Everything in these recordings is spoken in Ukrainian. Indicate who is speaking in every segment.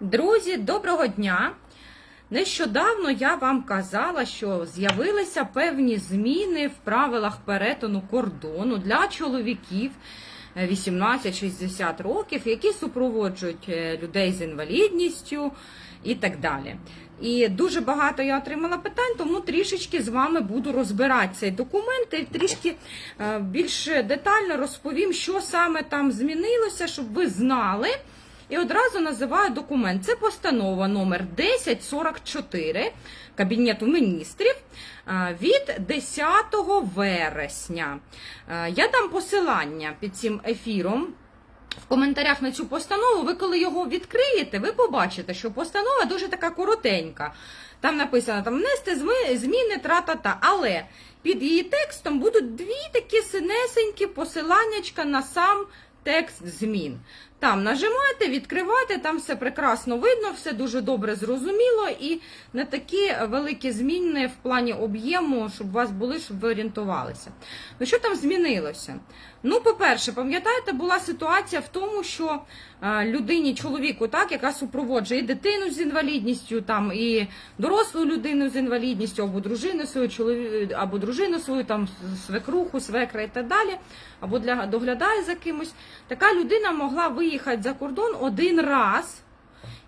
Speaker 1: Друзі, доброго дня! Нещодавно я вам казала, що з'явилися певні зміни в правилах перетину кордону для чоловіків е, 18-60 років, які супроводжують е, людей з інвалідністю і так далі. І дуже багато я отримала питань, тому трішечки з вами буду розбирати цей документ і трішки е, більш детально розповім, що саме там змінилося, щоб ви знали. І одразу називаю документ. Це постанова номер 1044 Кабінету міністрів від 10 вересня. Я дам посилання під цим ефіром. В коментарях на цю постанову, ви коли його відкриєте, ви побачите, що постанова дуже така коротенька. Там написано там внести зміни тра-та-та. Але під її текстом будуть дві такі синесенькі посиланнячка на сам текст змін. Там нажимаєте, відкриваєте, там все прекрасно видно, все дуже добре зрозуміло і не такі великі зміни в плані об'єму, щоб у вас були, щоб ви орієнтувалися. Ну що там змінилося? Ну, по-перше, пам'ятаєте, була ситуація в тому, що е, людині, чоловіку, так, яка супроводжує і дитину з інвалідністю, там і дорослу людину з інвалідністю, або дружину свою, чолові... або дружину свою, там свекруху, свекра і так далі, або для доглядає за кимось. Така людина могла виїхати за кордон один раз.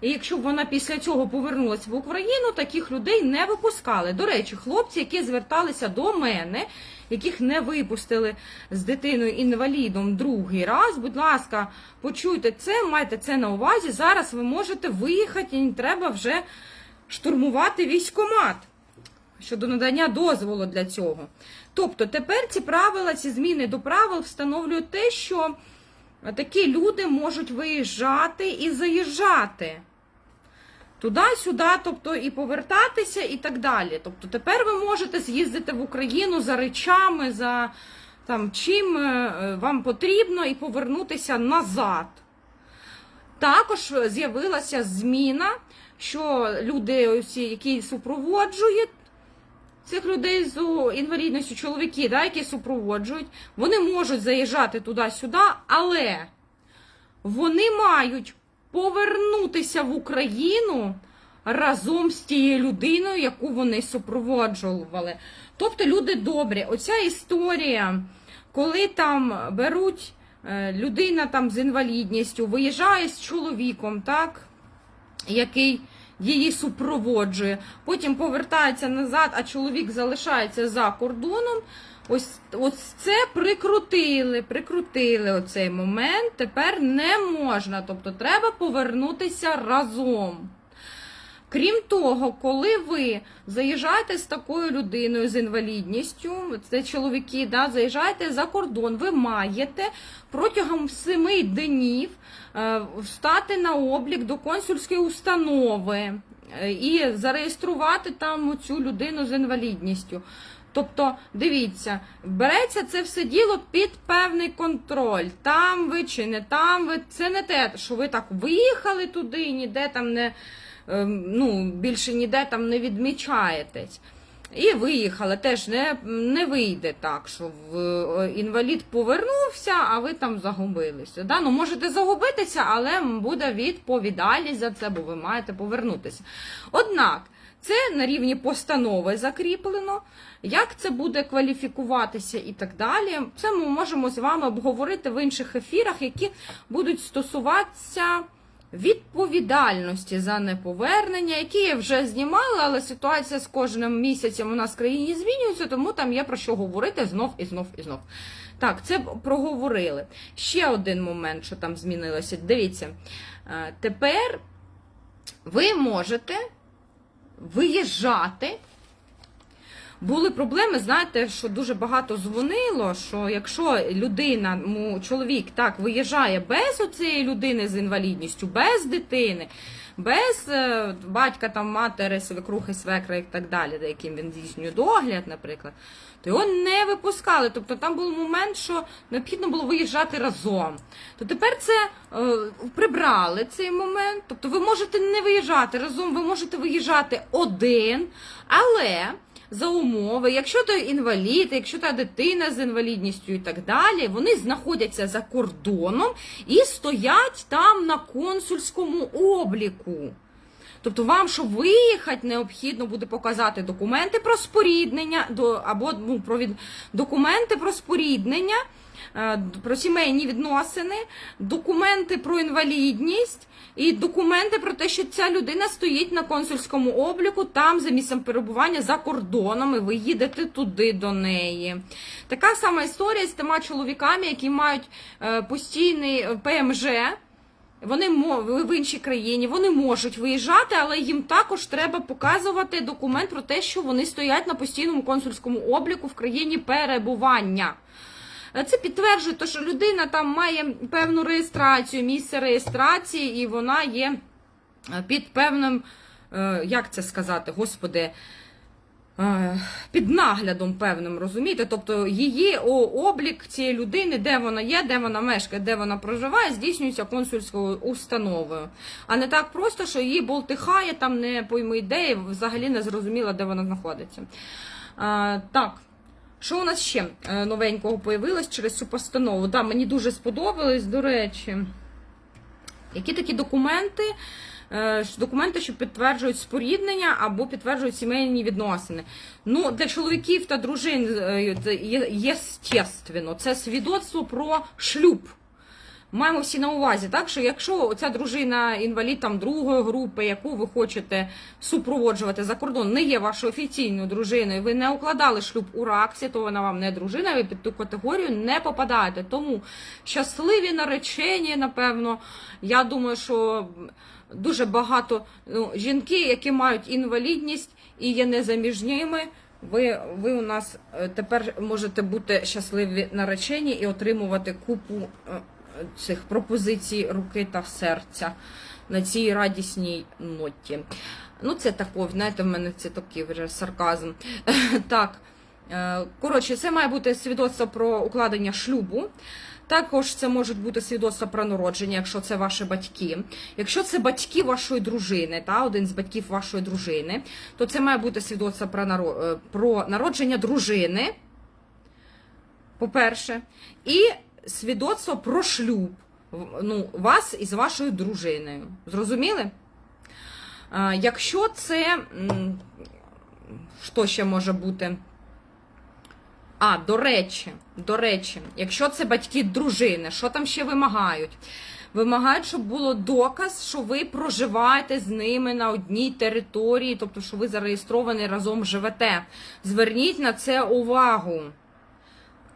Speaker 1: І якщо б вона після цього повернулася в Україну, таких людей не випускали. До речі, хлопці, які зверталися до мене, яких не випустили з дитиною інвалідом другий раз, будь ласка, почуйте це, майте це на увазі. Зараз ви можете виїхати і не треба вже штурмувати військомат щодо надання дозволу для цього. Тобто тепер ці правила, ці зміни до правил встановлюють те, що такі люди можуть виїжджати і заїжджати. Туди-сюди, тобто і повертатися, і так далі. Тобто тепер ви можете з'їздити в Україну за речами, за там, чим е, вам потрібно, і повернутися назад. Також з'явилася зміна, що люди, які супроводжують цих людей з інвалідністю, чоловіки, да, які супроводжують, вони можуть заїжджати туди-сюди, але вони мають повернутися в Україну разом з тією людиною, яку вони супроводжували. Тобто люди добрі. Оця історія, коли там беруть е, людина там з інвалідністю, виїжджає з чоловіком, так, який її супроводжує, потім повертається назад, а чоловік залишається за кордоном. Ось, ось це прикрутили, прикрутили оцей момент. Тепер не можна. Тобто треба повернутися разом. Крім того, коли ви заїжджаєте з такою людиною з інвалідністю, це чоловіки, да, заїжджаєте за кордон, ви маєте протягом семи днів встати на облік до консульської установи е, і зареєструвати там цю людину з інвалідністю. Тобто, дивіться, береться це все діло під певний контроль. Там ви чи не там ви. Це не те, що ви так виїхали туди, ніде там не ем, ну, більше ніде там не відмічаєтесь. І виїхали, теж не, не вийде так, що в, е, інвалід повернувся, а ви там загубилися. Да? Ну, можете загубитися, але буде відповідальність за це, бо ви маєте повернутися. Однак, це на рівні постанови закріплено. Як це буде кваліфікуватися і так далі, це ми можемо з вами обговорити в інших ефірах, які будуть стосуватися відповідальності за неповернення, які я вже знімала, але ситуація з кожним місяцем у нас в країні змінюється, тому там є про що говорити знов і знов і знов. Так, це проговорили. Ще один момент, що там змінилося. Дивіться, е, тепер ви можете виїжджати. Були проблеми, знаєте, що дуже багато дзвонило, що якщо людина, чоловік так виїжджає без оцієї людини з інвалідністю, без дитини, без е, батька, там, матері, свекрухи, свекра і так далі, за яким він здійснює догляд, наприклад, то його не випускали. Тобто там був момент, що необхідно було виїжджати разом. То тепер це е, прибрали цей момент. Тобто ви можете не виїжджати разом, ви можете виїжджати один, але за умови, якщо то інвалід, якщо та дитина з інвалідністю і так далі, вони знаходяться за кордоном і стоять там на консульському обліку. Тобто вам, щоб виїхати, необхідно буде показати документи про споріднення до або ну, про від, документи про споріднення, про сімейні відносини, документи про інвалідність і документи про те, що ця людина стоїть на консульському обліку там за місцем перебування за кордоном, і ви їдете туди до неї. Така сама історія з тими чоловіками, які мають е, постійний е, ПМЖ. Вони в іншій країні, вони можуть виїжджати, але їм також треба показувати документ про те, що вони стоять на постійному консульському обліку в країні перебування. Е, Це підтверджує, що людина там має певну реєстрацію, місце реєстрації, і вона є е, під певним, е, як це сказати, господи, під наглядом певним, розумієте? Тобто її облік цієї людини, де вона є, де вона мешкає, де вона проживає, здійснюється консульською установою. А не так просто, що її болтихає, там не пойми де, і взагалі не зрозуміла, де вона знаходиться. Так. Що у нас ще е, новенького появилось через цю постанову? Да, мені дуже сподобалось, до речі. Які такі документи? Е, Документи, що підтверджують споріднення або підтверджують сімейні відносини. Ну, для чоловіків та дружин є, це є- єстественно, це свідоцтво про шлюб. Маємо всі на увазі, так що якщо ця дружина інвалід там другої групи, яку ви хочете супроводжувати за кордон, не є вашою офіційною дружиною, ви не укладали шлюб у РАКСі, то вона вам не дружина, ви під ту категорію не попадаєте. Тому щасливі наречені, напевно, я думаю, що дуже багато ну, жінки, які мають інвалідність і є незаміжніми. Ви, ви у нас е, тепер можете бути щасливі наречені і отримувати купу е, цих пропозицій руки та серця на цій радісній ноті. Ну, це тако, знаєте, в мене це такий вже сарказм. Так. е, Коротше, це має бути свідоцтво про укладення шлюбу. Також це можуть бути свідоцтва про народження, якщо це ваші батьки. Якщо це батьки вашої дружини, та один з батьків вашої дружини, то це має бути свідоцтво про, е, про народження дружини. По-перше, і свідоцтво про шлюб ну, вас із вашою дружиною. Зрозуміли? Якщо це. Що ще може бути? А, до речі, до речі, якщо це батьки дружини, що там ще вимагають? Вимагають, щоб було доказ, що ви проживаєте з ними на одній території, тобто, що ви зареєстровані разом живете. Зверніть на це увагу.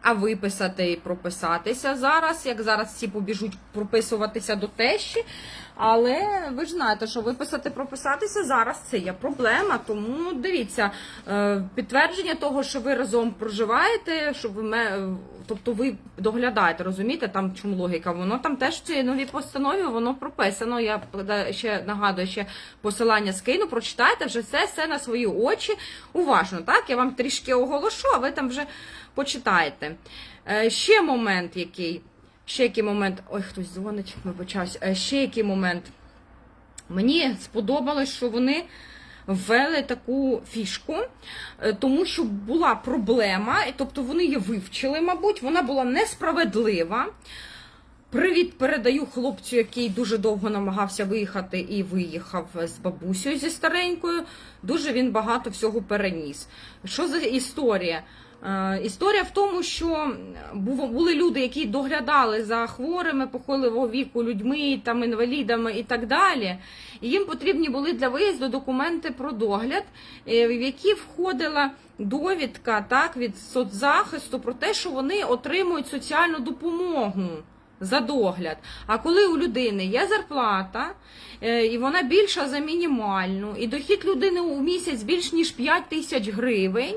Speaker 1: А виписати і прописатися зараз, як зараз всі побіжуть прописуватися до тещі. Але ви ж знаєте, що виписати прописатися зараз це є проблема. Тому дивіться, е, підтвердження того, що ви разом проживаєте, що ви тобто ви доглядаєте, розумієте, там чому логіка? Воно там теж в цій новій постанові воно прописано. Я ще нагадую, ще посилання скину, прочитайте вже все, все на свої очі. Уважно, так? Я вам трішки оголошу, а ви там вже почитаєте. Е, Ще момент який. Ще який момент. Ой, хтось дзвонить, вибачаюсь. Е, Ще який момент. Мені сподобалось, що вони ввели таку фішку, е, тому що була проблема, тобто вони її вивчили, мабуть, вона була несправедлива. Привіт передаю хлопцю, який дуже довго намагався виїхати і виїхав з бабусею зі старенькою. Дуже він багато всього переніс. Що за історія? Е, Історія в тому, що були люди, які доглядали за хворими похиливого віку людьми, там інвалідами і так далі. І їм потрібні були для виїзду документи про догляд, е, в які входила довідка так від соцзахисту про те, що вони отримують соціальну допомогу. За догляд. А коли у людини є зарплата, е, і вона більша за мінімальну, і дохід людини у місяць більш ніж 5 тисяч гривень,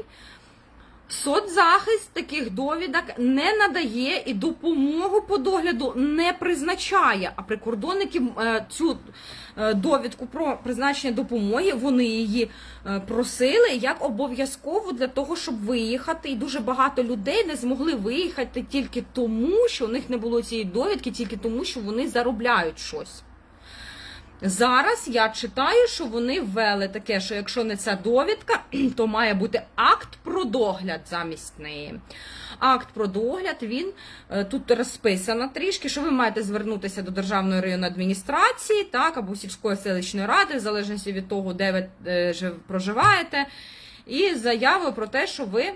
Speaker 1: Соцзахист таких довідок не надає і допомогу по догляду не призначає. А прикордонники е, цю е, довідку про призначення допомоги вони її е, просили як обов'язково для того, щоб виїхати. І дуже багато людей не змогли виїхати тільки тому, що у них не було цієї довідки, тільки тому, що вони заробляють щось. Зараз я читаю, що вони ввели таке, що якщо не ця довідка, то має бути акт про догляд замість неї. Акт про догляд він е, тут розписано трішки, що ви маєте звернутися до Державної районної адміністрації, так, або сільської селищної ради, в залежності від того, де ви е, проживаєте, і заявою про те, що ви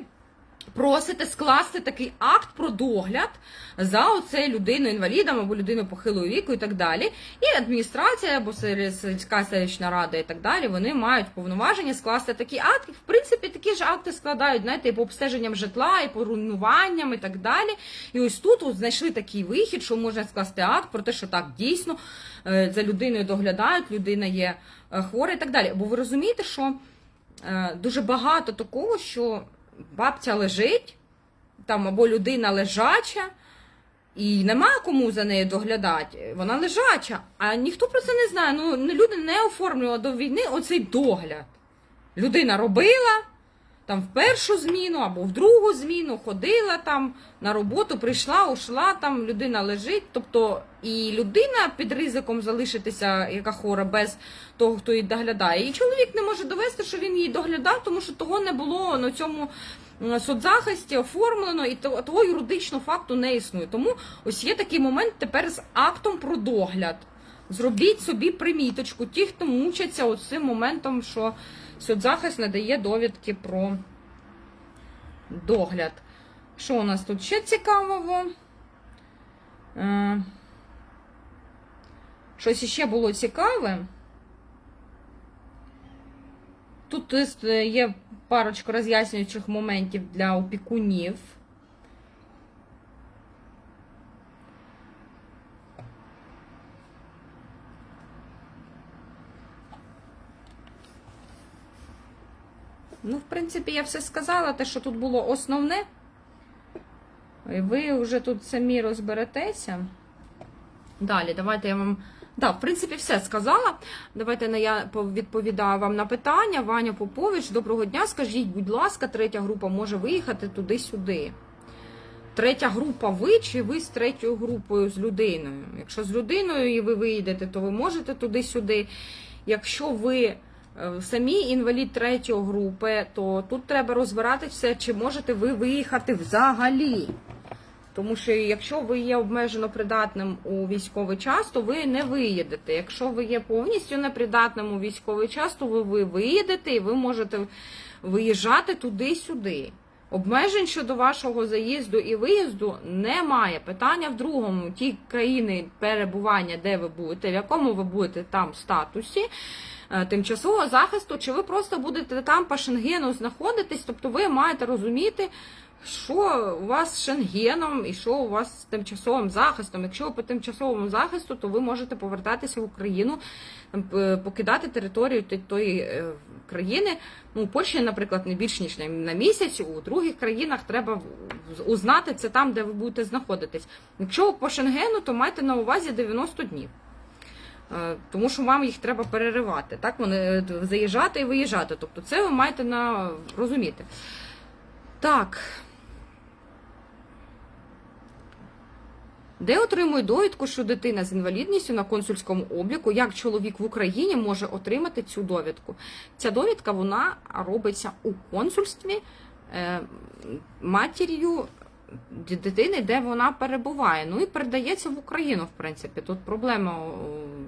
Speaker 1: просите скласти такий акт про догляд за оцею людиною інвалідом або людиною похилого віку і так далі. І адміністрація або сільська селищна рада і так далі, вони мають повноваження скласти такий акт. В принципі, такі ж акти складають, знаєте, і по обстеженням житла, і по руйнуванням, і так далі. І ось тут от знайшли такий вихід, що можна скласти акт про те, що так дійсно е, за людиною доглядають, людина є е, хвора і так далі. Бо ви розумієте, що е, дуже багато такого, що бабця лежить, там або людина лежача, і нема кому за нею доглядати. Вона лежача, а ніхто про це не знає. Ну, люди не оформлювали до війни оцей догляд. Людина робила там в першу зміну або в другу зміну, ходила там на роботу, прийшла, ушла, там людина лежить. Тобто і людина під ризиком залишитися, яка хвора, без того, хто її доглядає. І чоловік не може довести, що він її доглядав, тому що того не було на цьому соцзахисті оформлено, і того юридичного факту не існує. Тому ось є такий момент тепер з актом про догляд. Зробіть собі приміточку, ті, хто мучаться от цим моментом, що соцзахист надає довідки про догляд. Що у нас тут ще цікавого? Е, Щось іще було цікаве. Тут е, є парочка роз'яснюючих моментів для опікунів. Ну, в принципі, я все сказала, те, що тут було основне. І ви вже тут самі розберетеся. Далі, давайте я вам. Да, в принципі, все сказала. Давайте я відповідаю вам на питання. Ваня Попович, доброго дня. Скажіть, будь ласка, третя група може виїхати туди-сюди. Третя група ви чи ви з третьою групою з людиною? Якщо з людиною і ви виїдете, то ви можете туди-сюди. Якщо ви самі інвалід третьої групи, то тут треба розбиратися, чи можете ви виїхати взагалі. Тому що якщо ви є обмежено придатним у військовий час, то ви не виїдете. Якщо ви є повністю непридатним у військовий час, то ви, ви виїдете і ви можете виїжджати туди-сюди. Обмежень щодо вашого заїзду і виїзду немає. Питання в другому: ті країни перебування, де ви будете, в якому ви будете там статусі е, тимчасового захисту, чи ви просто будете там по шенгену знаходитись, тобто ви маєте розуміти. Що у вас з шенгеном і що у вас з тимчасовим захистом? Якщо ви по тимчасовому захисту, то ви можете повертатися в Україну, там, покидати територію тої е, країни. Ну, у Польщі, наприклад, не більш ніж на- місяць. У других країнах треба узнати це там, де ви будете знаходитись. Якщо ви по шенгену, то майте на увазі 90 днів. Е, Тому що вам їх треба переривати. Так, вони е, заїжджати і виїжджати. Тобто, це ви маєте на розуміти. Так. Де отримує довідку, що дитина з інвалідністю на консульському обліку, як чоловік в Україні може отримати цю довідку? Ця довідка вона робиться у консульстві е, матір'ю дитини, де вона перебуває. Ну і передається в Україну, в принципі. Тут проблеми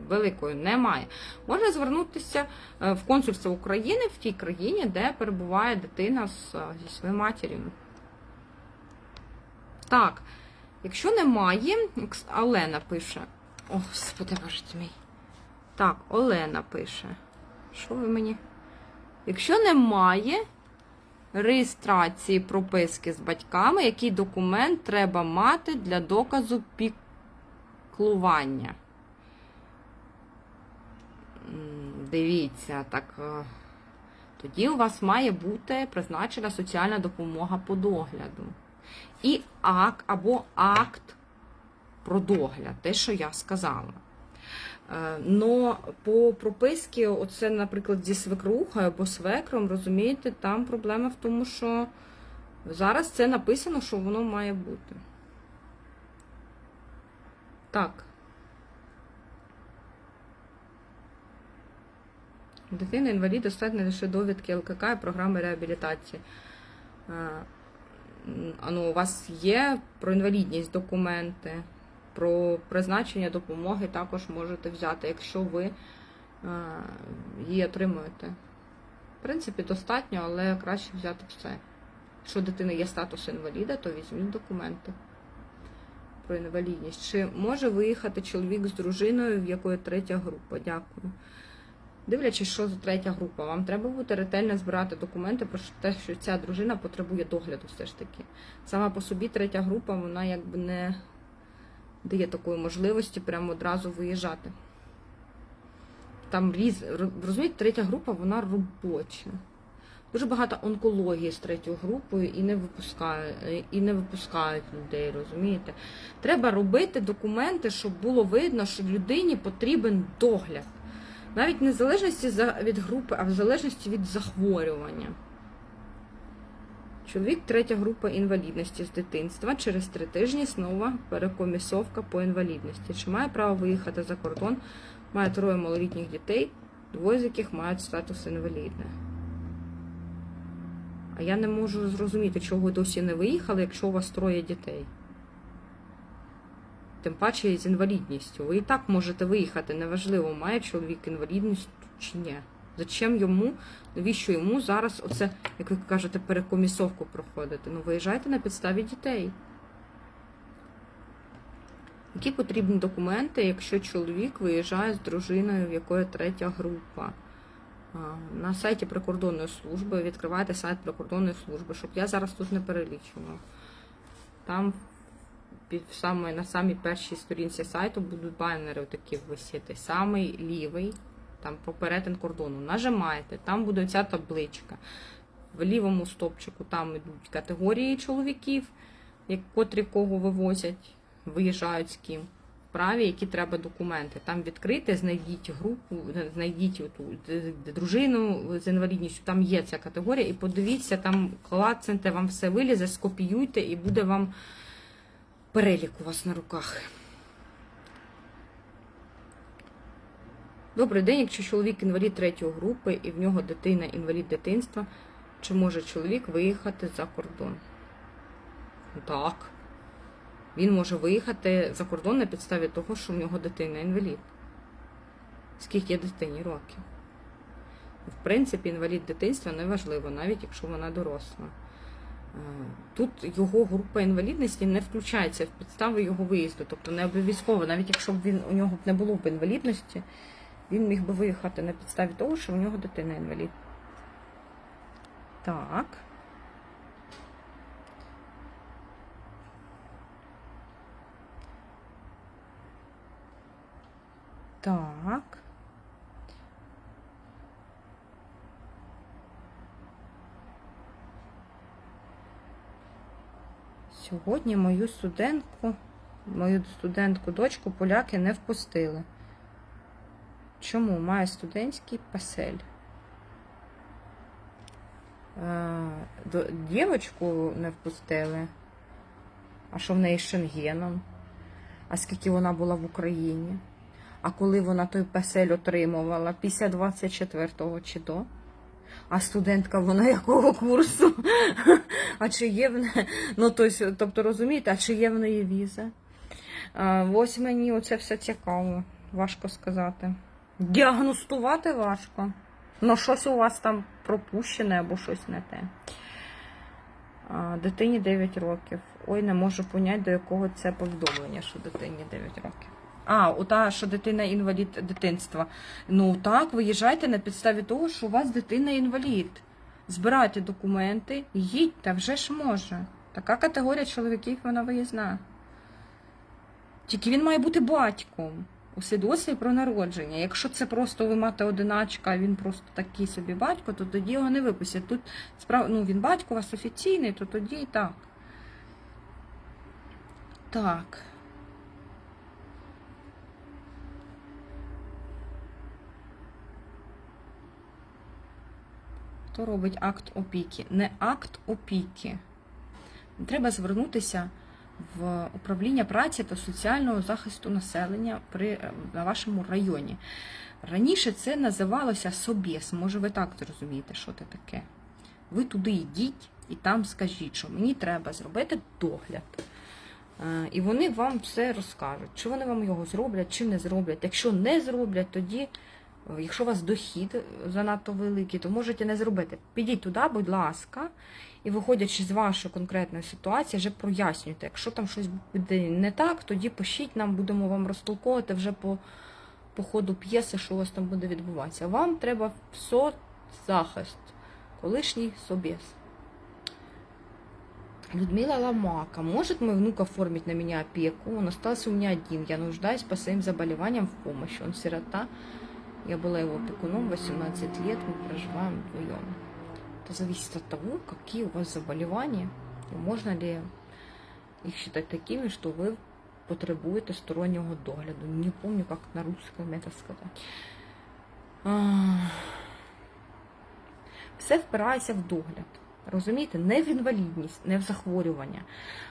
Speaker 1: великої немає. Можна звернутися е, в консульство України в тій країні, де перебуває дитина з, е, зі своєю матір'ю. Так. Якщо немає, Олена пише. О, господи, боже мій. Так, Олена пише. Що ви мені? Якщо немає реєстрації прописки з батьками, який документ треба мати для доказу піклування? Дивіться, так. е, Тоді у вас має бути призначена соціальна допомога по догляду і акт або акт про догляд, те, що я сказала. Е, Но по прописці, оце, наприклад, зі свекрухою або свекром, розумієте, там проблема в тому, що зараз це написано, що воно має бути. Так. Дитина інвалід достатньо лише довідки ЛКК і програми реабілітації. Е, м, А ну, у вас є про інвалідність документи, про призначення допомоги також можете взяти, якщо ви е, її отримуєте. В принципі, достатньо, але краще взяти все. Якщо у дитини є статус інваліда, то візьміть документи про інвалідність. Чи може виїхати чоловік з дружиною, в якої третя група? Дякую. Дивлячись, що за третя група, вам треба буде ретельно збирати документи про те, що ця дружина потребує догляду все ж таки. Сама по собі третя група, вона якби не дає такої можливості прямо одразу виїжджати. Там різ... розумієте, третя група, вона робоча. Дуже багато онкології з третьою групою і не випускають, і не випускають людей, розумієте? Треба робити документи, щоб було видно, що людині потрібен догляд. Навіть не в залежності від групи, а в залежності від захворювання. Чоловік третя група інвалідності з дитинства. Через три тижні знову перекомісовка по інвалідності. Чи має право виїхати за кордон? Має троє малолітніх дітей, двоє з яких мають статус інваліда. А я не можу зрозуміти, чого ви досі не виїхали, якщо у вас троє дітей. Тим паче з інвалідністю. Ви і так можете виїхати, неважливо, має чоловік інвалідність чи ні. Зачем йому, навіщо йому зараз оце, як ви кажете, перекомісовку проходити? Ну, виїжджайте на підставі дітей. Які потрібні документи, якщо чоловік виїжджає з дружиною, в якої третя група? На сайті прикордонної служби відкривайте сайт прикордонної служби, щоб я зараз тут не перелічувала. Там під саме на самій першій сторінці сайту будуть банери такі висіти. Самий лівий, там про перетин кордону. Нажимаєте, там буде ця табличка. В лівому стопчику там йдуть категорії чоловіків, котрі кого вивозять, виїжджають з ким. Праві, які треба документи. Там відкрити, знайдіть групу, знайдіть оту дружину з інвалідністю. Там є ця категорія, і подивіться, там клацнете, вам все вилізе, скопіюйте, і буде вам перелік у вас на руках. Добрий день, якщо чоловік інвалід третьої групи і в нього дитина інвалід дитинства, чи може чоловік виїхати за кордон? Так. Він може виїхати за кордон на підставі того, що в нього дитина інвалід. Скільки дитині років? В принципі, інвалід дитинства не важливо, навіть якщо вона доросла. Е, Тут його група інвалідності не включається в підстави його виїзду. Тобто не обов'язково, навіть якщо б він у нього б не було б інвалідності, він міг би виїхати на підставі того, що у нього дитина інвалід. Так. Так. Сьогодні мою студентку, мою студентку дочку поляки не впустили. Чому? Має студентський пасель. Дівочку не впустили. А що в неї з Шенгеном? А скільки вона була в Україні? А коли вона той пасель отримувала? Після 24-го чи до? А студентка вона якого курсу? А чи є в неї, ну тобто розумієте, а чи є в неї віза? Ось мені оце все цікаво, важко сказати. Діагностувати важко. Ну, щось у вас там пропущене або щось не те. Дитині 9 років. Ой, не можу поняти, до якого це повідомлення, що дитині 9 років. А, ота, що дитина інвалід дитинства. Ну так, виїжджайте на підставі того, що у вас дитина інвалід. Збирайте документи, їдьте, вже ж може. Така категорія чоловіків вона виїзна. Тільки він має бути батьком у свідоцтві про народження. Якщо це просто ви мати одиначка, а він просто такий собі батько, то тоді його не випустять. Тут справа, ну він батько у вас офіційний, то тоді і так. Так. Хто робить акт опіки? Не акт опіки. Треба звернутися в управління праці та соціального захисту населення при, на вашому районі. Раніше це називалося собєс. Може, ви так зрозумієте, що це таке. Ви туди йдіть і там скажіть, що мені треба зробити догляд. Е, І вони вам все розкажуть, чи вони вам його зроблять, чи не зроблять. Якщо не зроблять, тоді, е, якщо у вас дохід занадто великий, то можете не зробити. Підіть туди, будь ласка, і виходячи з вашої конкретної ситуації, вже прояснюйте. Якщо там щось буде не так, тоді пишіть нам, будемо вам розтолковувати вже по, по ходу п'єси, що у вас там буде відбуватися. Вам треба соцзахист, колишній собєс. Людмила Ломака. Может мой внук оформить на меня опеку? Он остался у меня один. Я нуждаюсь по своим заболеваниям в помощи. Он сирота. Я была его опекуном 18 лет. Мы проживаем вдвоем. Это зависит от того, какие у вас заболевания. И можно ли их считать такими, что вы потребуєте стороннього догляду. Не помню, как на русском это сказать. А, Все впирається в догляд. Розумієте, не в інвалідність, не в захворювання,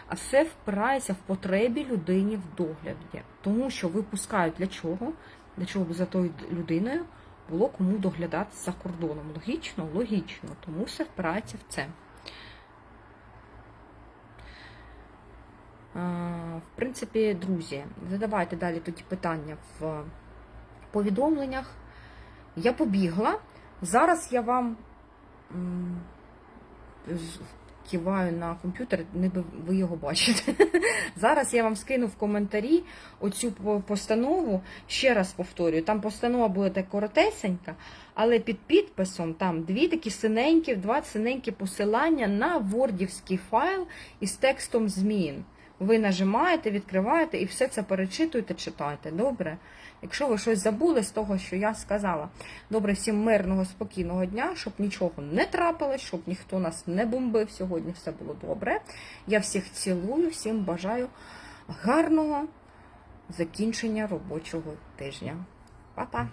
Speaker 1: а все впирається в потребі людині в догляді. Тому що випускають для чого? Для чого б за тою людиною було кому доглядати за кордоном. Логічно, логічно. Тому все впирається в це. В принципі, друзі, задавайте далі тоді питання в повідомленнях. Я побігла. Зараз я вам киваю на комп'ютер, не би ви його бачите. Зараз я вам скину в коментарі оцю постанову. Ще раз повторюю, там постанова буде коротесенька, але під підписом там дві такі синенькі, два синенькі посилання на вордівський файл із текстом змін. Ви нажимаєте, відкриваєте і все це перечитуєте, читайте. Добре? Якщо ви щось забули з того, що я сказала. Добре, всім мирного, спокійного дня, щоб нічого не трапилось, щоб ніхто нас не бомбив. Сьогодні все було добре. Я всіх цілую, всім бажаю гарного закінчення робочого тижня. Па-па!